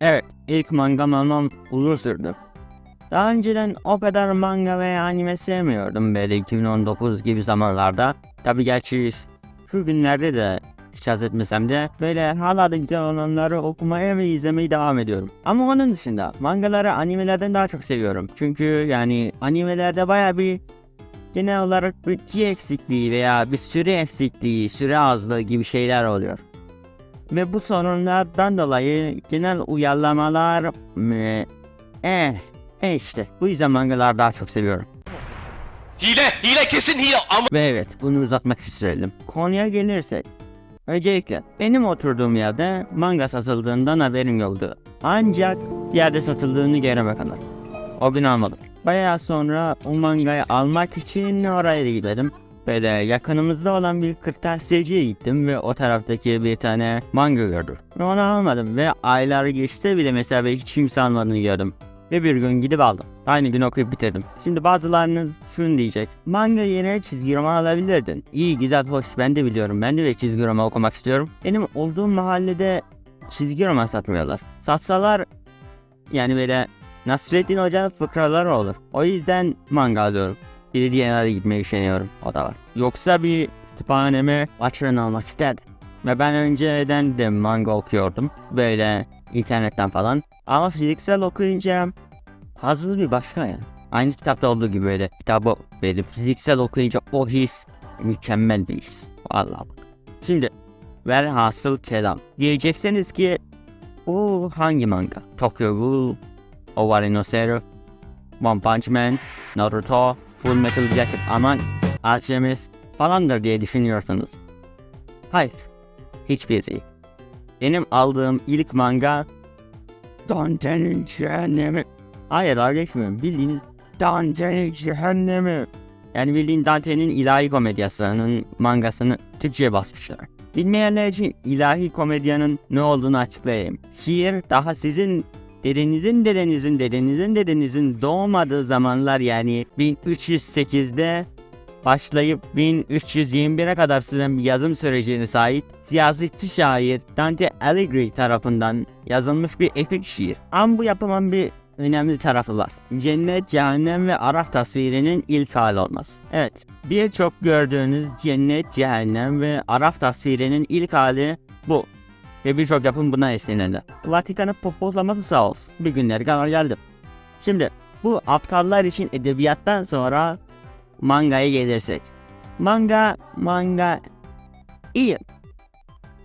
Evet, ilk manga almam uzun sürdü. Daha önceden o kadar manga veya anime sevmiyordum böyle 2019 gibi zamanlarda. Tabi gerçi şu günlerde de hiç haz etmesem de böyle hala da güzel olanları okumaya ve izlemeye devam ediyorum. Ama onun dışında mangaları animelerden daha çok seviyorum. Çünkü yani animelerde baya bir genel olarak bütçe eksikliği veya bir süre eksikliği, süre azlığı gibi şeyler oluyor. Ve bu sorunlardan dolayı genel uyarlamalar e, eh, eh işte bu yüzden mangalar daha çok seviyorum. Hile, hile kesin hile ama Ve evet bunu uzatmak istedim. Konuya gelirsek. Öncelikle benim oturduğum yerde manga satıldığından haberim yoktu. Ancak yerde satıldığını görene kadar. O gün almadım. Bayağı sonra o mangayı almak için oraya gidelim. Böyle yakınımızda olan bir kırtasiyeciye gittim ve o taraftaki bir tane manga gördüm. Ve onu almadım ve aylar geçse bile mesela ben hiç kimse almadığını gördüm. Ve bir gün gidip aldım. Aynı gün okuyup bitirdim. Şimdi bazılarınız şunu diyecek. Manga yerine çizgi roman alabilirdin. İyi güzel hoş ben de biliyorum. Ben de bir çizgi roman okumak istiyorum. Benim olduğum mahallede çizgi roman satmıyorlar. Satsalar yani böyle Nasrettin Hoca'nın fıkraları olur. O yüzden manga alıyorum. Bir diğer yere gitmeyi düşünüyorum. O da var. Yoksa bir kütüphaneme açrın almak isterdim. Ve ben önceden de manga okuyordum. Böyle internetten falan. Ama fiziksel okuyunca hazır bir başka yani. Aynı kitapta olduğu gibi böyle kitabı böyle fiziksel okuyunca o his mükemmel bir his. Vallahi bak. Şimdi velhasıl kelam. Diyecekseniz ki bu hangi manga? Tokyo Ghoul, Owari no Zero, One Punch Man, Naruto, Full Metal Jacket aman Alchemist falandır diye düşünüyorsunuz. Hayır. Hiçbir değil. Benim aldığım ilk manga Dante'nin cehennemi. Hayır dalga geçmiyorum. Bildiğiniz Dante'nin cehennemi. Yani bildiğin Dante'nin ilahi komedyasının mangasını Türkçe'ye basmışlar. Bilmeyenler için ilahi komedyanın ne olduğunu açıklayayım. Şiir daha sizin dedenizin dedenizin dedenizin dedenizin doğmadığı zamanlar yani 1308'de başlayıp 1321'e kadar süren bir yazım sürecine sahip siyasetçi şair Dante Alighieri tarafından yazılmış bir epik şiir. Ama bu yapımın bir önemli tarafı var. Cennet, cehennem ve Araf tasvirinin ilk hali olması. Evet, birçok gördüğünüz cennet, cehennem ve Araf tasvirinin ilk hali bu. Ve birçok yapım buna esinlendi. Vatikan'ın poposlaması sağ olsun. Bir günler kadar geldim. Şimdi bu aptallar için edebiyattan sonra mangaya gelirsek. Manga, manga iyi.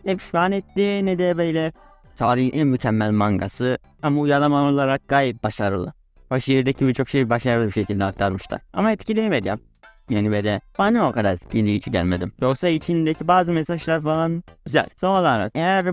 Ne pişman etti ne de böyle tarihin en mükemmel mangası ama uyarlama olarak gayet başarılı. Şiirdeki birçok şeyi başarılı bir şekilde aktarmışlar. Ama etkileyemedi. Yani böyle bana o kadar etkileyici gelmedim. Yoksa içindeki bazı mesajlar falan güzel. Son olarak eğer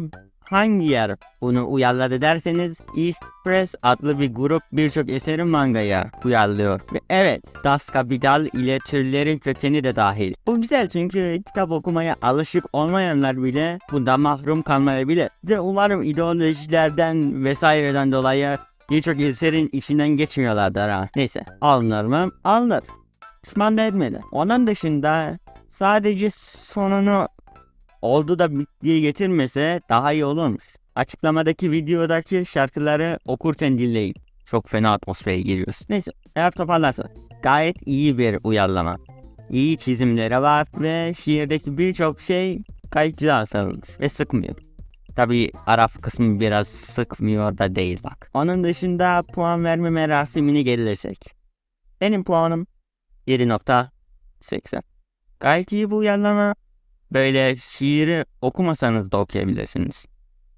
hangi yer bunu uyarladı derseniz East Press adlı bir grup birçok eseri mangaya uyarlıyor. Ve evet Das Kapital ile türlerin kökeni de dahil. Bu güzel çünkü kitap okumaya alışık olmayanlar bile bundan mahrum kalmayabilir. De umarım ideolojilerden vesaireden dolayı birçok eserin içinden geçmiyorlardır ha. Neyse alınır mı? Alınır. Pişman etmedi. Onun dışında sadece sonunu oldu da bittiği getirmese daha iyi olurmuş. Açıklamadaki videodaki şarkıları okurken dinleyin. Çok fena atmosfere giriyoruz. Neyse eğer toparlarsa gayet iyi bir uyarlama. İyi çizimleri var ve şiirdeki birçok şey gayet güzel sarılmış ve sıkmıyor. Tabi Arap kısmı biraz sıkmıyor da değil bak. Onun dışında puan verme merasimine gelirsek. Benim puanım 7.80. Gayet iyi bu uyarlama. Böyle şiiri okumasanız da okuyabilirsiniz.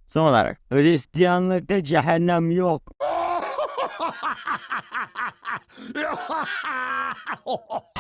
Son olarak Hristiyanlıkta cehennem yok.